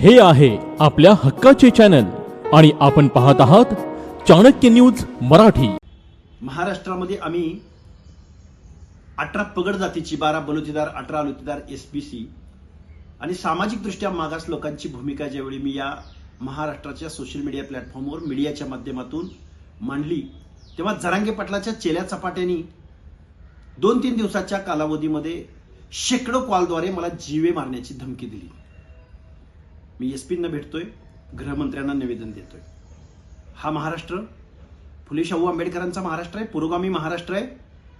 हे आहे आपल्या हक्काचे चॅनल आणि आपण पाहत आहात चाणक्य न्यूज मराठी. महाराष्ट्रामध्ये आम्ही अठरा पगड जातीची बारा बलुतेदार अठरा लुतेदार एस पी सी आणि सामाजिकदृष्ट्या मागास लोकांची भूमिका ज्यावेळी मी या महाराष्ट्राच्या सोशल मीडिया प्लॅटफॉर्मवर मीडियाच्या माध्यमातून मांडली तेव्हा जरांगे पाटलाच्या चेल्या चपाट्याने दोन तीन दिवसाच्या कालावधीमध्ये शेकडो कॉलद्वारे मला जीवे मारण्याची धमकी दिली. मी एस पींना भेटतोय गृहमंत्र्यांना निवेदन देतोय. हा महाराष्ट्र फुले शाहू आंबेडकरांचा महाराष्ट्र आहे पुरोगामी महाराष्ट्र आहे.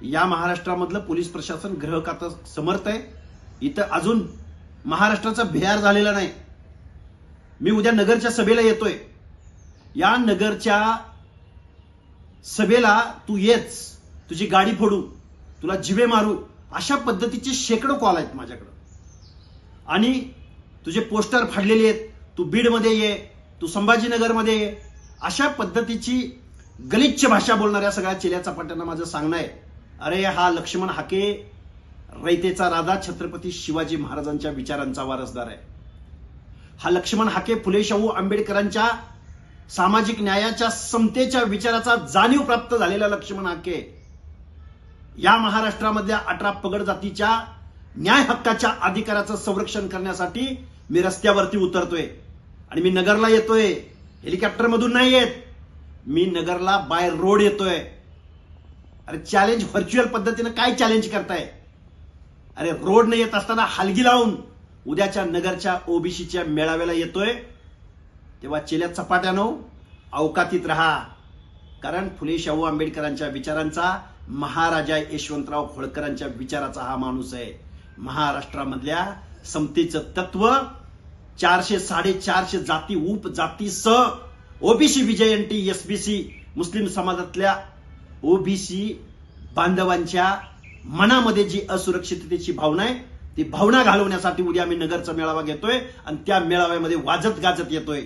या महाराष्ट्रामधलं पोलीस प्रशासन गृह समर्थ आहे. इथं अजून महाराष्ट्राचा भेहार झालेला नाही. मी उद्या नगरच्या सभेला येतोय. या नगरच्या सभेला तू येच तुझी गाडी फोडू तुला जिवे मारू अशा पद्धतीचे शेकडो कॉल आहेत माझ्याकडं. आणि तुझे पोस्टर फाडलेले आहेत तू बीडमध्ये ये तू संभाजीनगरमध्ये ये. अशा पद्धतीची गलिच्छ भाषा बोलणाऱ्या सगळ्या चेल्या चपाट्यांना माझं सांगणं आहे. अरे हा लक्ष्मण हाके रयतेचा राजा छत्रपती शिवाजी महाराजांच्या विचारांचा वारसदार आहे. हा लक्ष्मण हाके फुले शाहू आंबेडकरांच्या सामाजिक न्यायाच्या समतेच्या विचाराचा जाणीव प्राप्त झालेला लक्ष्मण हाके. या महाराष्ट्रामधल्या अठरा पगड जातीच्या न्याय हक्काच्या अधिकाराचं संरक्षण करण्यासाठी मी रस्त्यावरती उतरतोय. आणि मी नगरला येतोय. हेलिकॉप्टर मधून नाही येत. मी नगरला बाय रोड येतोय. अरे चॅलेंज व्हर्च्युअल पद्धतीनं काय चॅलेंज करताय? अरे रोड न येत असताना हलगी लावून उद्याच्या नगरच्या ओबीसीच्या मेळाव्याला येतोय. तेव्हा चेल्या चपाट्यानो अवकातीत राहा. कारण फुले शाहू आंबेडकरांच्या विचारांचा महाराजा यशवंतराव होळकरांच्या विचाराचा हा माणूस आहे. महाराष्ट्रामधल्या समतेचं तत्व चारशे साडेचारशे जाती उपजाती स ओबीसी विजयंती एसबीसी मुस्लिम समाजातल्या ओबीसी बांधवांच्या मनामध्ये जी असुरक्षिततेची भावना आहे ती भावना घालवण्यासाठी उद्या आम्ही नगरचा मेळावा घेतोय आणि त्या मेळाव्यामध्ये वाजत गाजत येतोय.